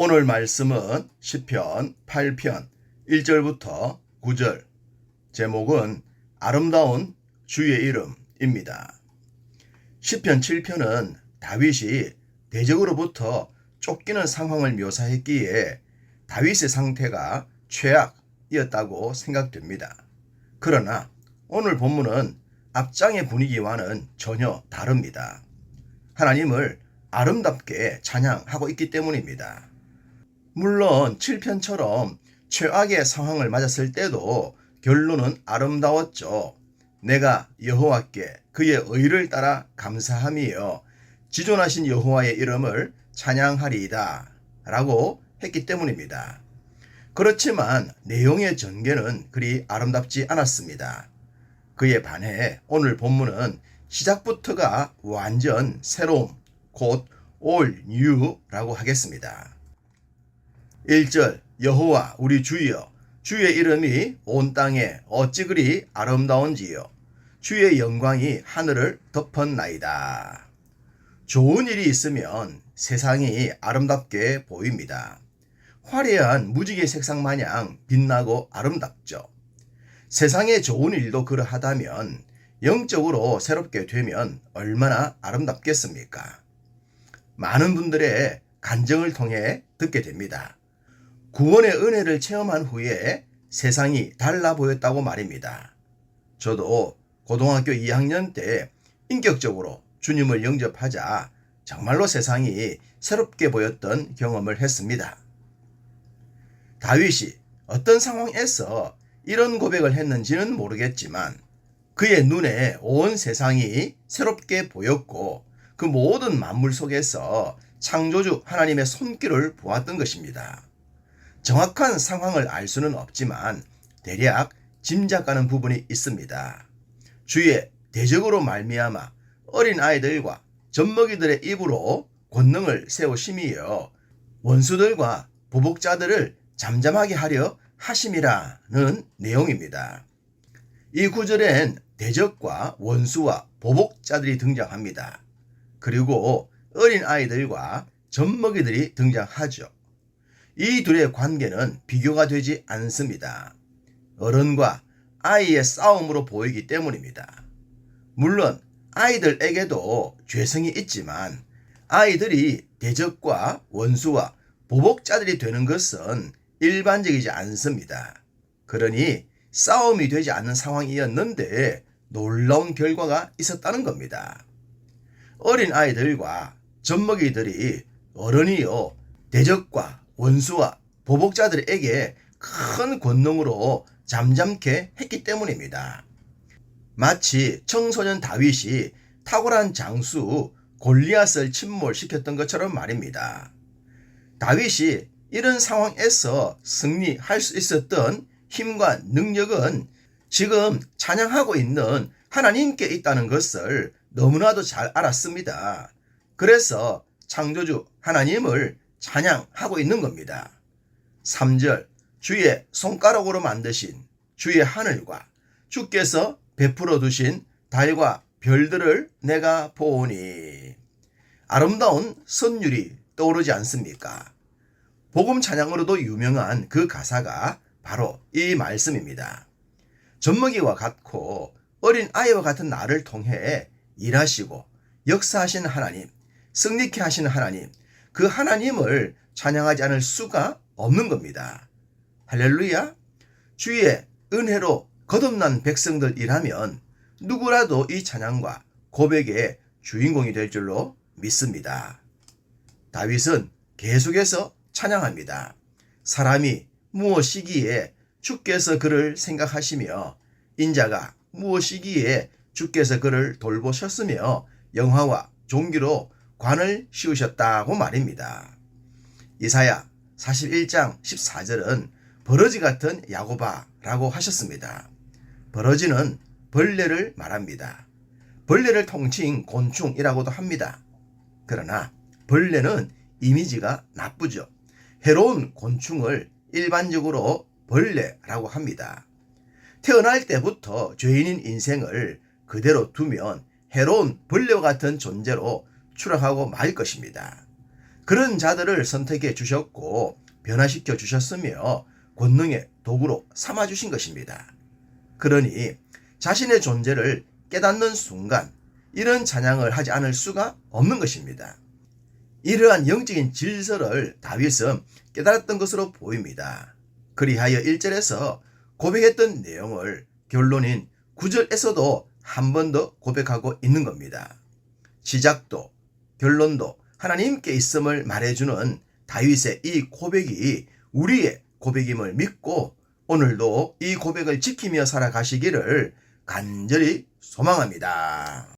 오늘 말씀은 시편 8편 1절부터 9절 제목은 아름다운 주의 이름입니다. 시편 7편은 다윗이 대적으로부터 쫓기는 상황을 묘사했기에 다윗의 상태가 최악이었다고 생각됩니다. 그러나 오늘 본문은 앞장의 분위기와는 전혀 다릅니다. 하나님을 아름답게 찬양하고 있기 때문입니다. 물론 7편처럼 최악의 상황을 맞았을 때도 결론은 아름다웠죠. 내가 여호와께 그의 의를 따라 감사함이여 지존하신 여호와의 이름을 찬양하리이다 라고 했기 때문입니다. 그렇지만 내용의 전개는 그리 아름답지 않았습니다. 그에 반해 오늘 본문은 시작부터가 완전 새로움, 곧 all new라고 하겠습니다. 1절 여호와 우리 주여 주의 이름이 온 땅에 어찌 그리 아름다운지요 주의 영광이 하늘을 덮었나이다. 좋은 일이 있으면 세상이 아름답게 보입니다. 화려한 무지개 색상 마냥 빛나고 아름답죠. 세상에 좋은 일도 그러하다면 영적으로 새롭게 되면 얼마나 아름답겠습니까? 많은 분들의 간증을 통해 듣게 됩니다. 구원의 은혜를 체험한 후에 세상이 달라 보였다고 말입니다. 저도 고등학교 2학년 때 인격적으로 주님을 영접하자 정말로 세상이 새롭게 보였던 경험을 했습니다. 다윗이 어떤 상황에서 이런 고백을 했는지는 모르겠지만 그의 눈에 온 세상이 새롭게 보였고 그 모든 만물 속에서 창조주 하나님의 손길을 보았던 것입니다. 정확한 상황을 알 수는 없지만 대략 짐작가는 부분이 있습니다. 주의 대적으로 말미암아 어린 아이들과 젖먹이들의 입으로 권능을 세우심이여 원수들과 보복자들을 잠잠하게 하려 하심이라는 내용입니다. 이 구절엔 대적과 원수와 보복자들이 등장합니다. 그리고 어린 아이들과 젖먹이들이 등장하죠. 이 둘의 관계는 비교가 되지 않습니다. 어른과 아이의 싸움으로 보이기 때문입니다. 물론 아이들에게도 죄성이 있지만 아이들이 대적과 원수와 보복자들이 되는 것은 일반적이지 않습니다. 그러니 싸움이 되지 않는 상황이었는데 놀라운 결과가 있었다는 겁니다. 어린 아이들과 젖먹이들이 어른이요 대적과 원수와 보복자들에게 큰 권능으로 잠잠케 했기 때문입니다. 마치 청소년 다윗이 탁월한 장수 골리앗을 침몰시켰던 것처럼 말입니다. 다윗이 이런 상황에서 승리할 수 있었던 힘과 능력은 지금 찬양하고 있는 하나님께 있다는 것을 너무나도 잘 알았습니다. 그래서 창조주 하나님을 찬양하고 있는 겁니다. 3절 주의 손가락으로 만드신 주의 하늘과 주께서 베풀어 두신 달과 별들을 내가 보오니 아름다운 선율이 떠오르지 않습니까? 복음 찬양으로도 유명한 그 가사가 바로 이 말씀입니다. 젖먹이와 같고 어린 아이와 같은 나를 통해 일하시고 역사하신 하나님, 승리케 하시는 하나님, 그 하나님을 찬양하지 않을 수가 없는 겁니다. 할렐루야! 주의 은혜로 거듭난 백성들이라면 누구라도 이 찬양과 고백의 주인공이 될 줄로 믿습니다. 다윗은 계속해서 찬양합니다. 사람이 무엇이기에 주께서 그를 생각하시며 인자가 무엇이기에 주께서 그를 돌보셨으며 영화와 종기로 관을 씌우셨다고 말입니다. 이사야 41장 14절은 버러지 같은 야고바라고 하셨습니다. 버러지는 벌레를 말합니다. 벌레를 통칭 곤충이라고도 합니다. 그러나 벌레는 이미지가 나쁘죠. 해로운 곤충을 일반적으로 벌레라고 합니다. 태어날 때부터 죄인인 인생을 그대로 두면 해로운 벌레와 같은 존재로 추락하고 말 것입니다. 그런 자들을 선택해 주셨고 변화시켜 주셨으며 권능의 도구로 삼아 주신 것입니다. 그러니 자신의 존재를 깨닫는 순간 이런 찬양을 하지 않을 수가 없는 것입니다. 이러한 영적인 질서를 다윗은 깨달았던 것으로 보입니다. 그리하여 1절에서 고백했던 내용을 결론인 9절에서도 한 번 더 고백하고 있는 겁니다. 시작도 결론도 하나님께 있음을 말해주는 다윗의 이 고백이 우리의 고백임을 믿고 오늘도 이 고백을 지키며 살아가시기를 간절히 소망합니다.